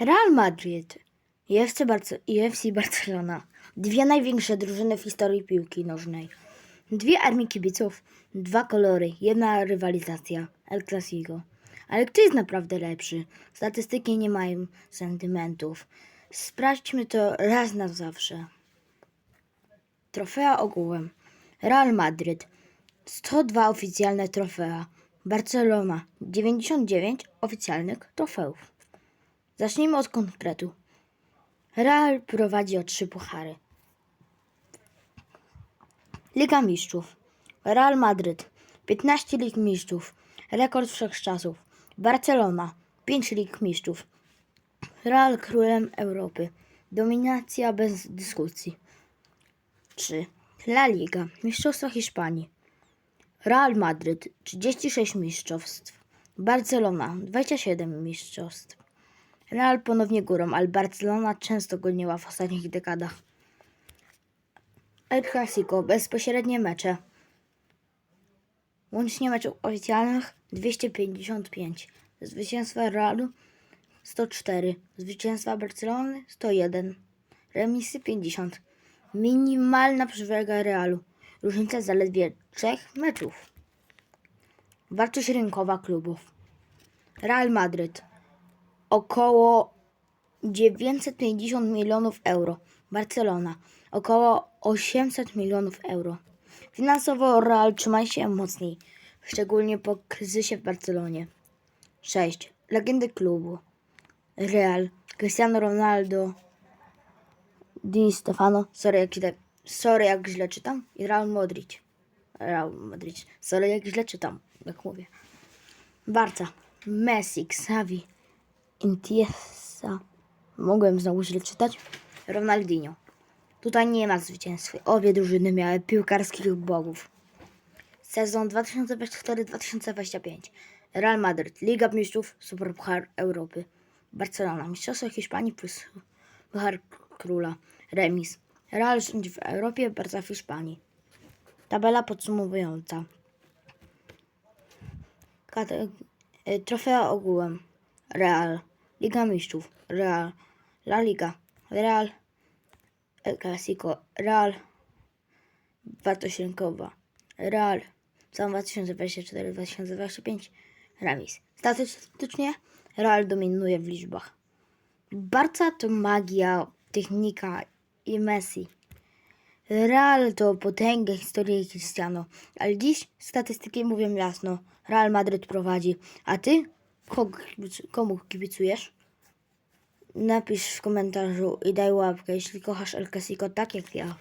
Real Madrid i FC, Barce- i FC Barcelona. Dwie największe drużyny w historii piłki nożnej. Dwie armie kibiców, dwa kolory, jedna rywalizacja. El Clasico. Ale kto jest naprawdę lepszy? Statystyki nie mają sentymentów. Sprawdźmy to raz na zawsze. Trofea ogółem. Real Madryt 102 oficjalne trofea. Barcelona 99 oficjalnych trofeów. Zacznijmy od konkretu. Real prowadzi o trzy puchary. Liga Mistrzów. Real Madryt 15 Lig Mistrzów. Rekord wszechczasów. Barcelona 5 Lig Mistrzów. Real królem Europy. Dominacja bez dyskusji. 3. La Liga. Mistrzostwa Hiszpanii. Real Madryt 36 mistrzostw. Barcelona 27 mistrzostw. Real ponownie górą, ale Barcelona często goniła w ostatnich dekadach. El Clasico, bezpośrednie mecze. Łącznie meczów oficjalnych 255. Zwycięstwa Realu 104. Zwycięstwa Barcelony 101. Remisy 50. Minimalna przewaga Realu. Różnica zaledwie trzech meczów. Wartość rynkowa klubów. Real Madryt około 950 milionów euro. Barcelona około 800 milionów euro. Finansowo Real trzyma się mocniej, szczególnie po kryzysie w Barcelonie. 6. Legendy klubu. Real, Cristiano Ronaldo, Di Stefano, sorry jak, źle, sorry jak źle czytam, i Real Madrid. Real Madrid, sorry jak źle czytam, jak mówię. Barca, Messi, Xavi, Iniesta, mogłem znowu źle czytać, Ronaldinho. Tutaj nie ma zwycięstw. Obie drużyny miały piłkarskich bogów. Sezon 2024-2025. Real Madrid, Liga Mistrzów, Superpuchar Europy. Barcelona, Mistrzostwo Hiszpanii plus Puchar Króla. Remis. Real rządzi w Europie, Barca w Hiszpanii. Tabela podsumowująca. Kate- y, Trofea ogółem. Real. Liga Mistrzów. Real. La Liga. Real. El Clasico. Real. Wartość rynkowa. Real. Sezon 2024-2025. Remis. Statystycznie Real dominuje w liczbach. Barca to magia, technika i Messi. Real to potęga historii Cristiano, ale dziś statystyki mówią jasno. Real Madryt prowadzi. A ty? Kogo, komu kibicujesz? Napisz w komentarzu i daj łapkę, jeśli kochasz El Clasico tak jak ja.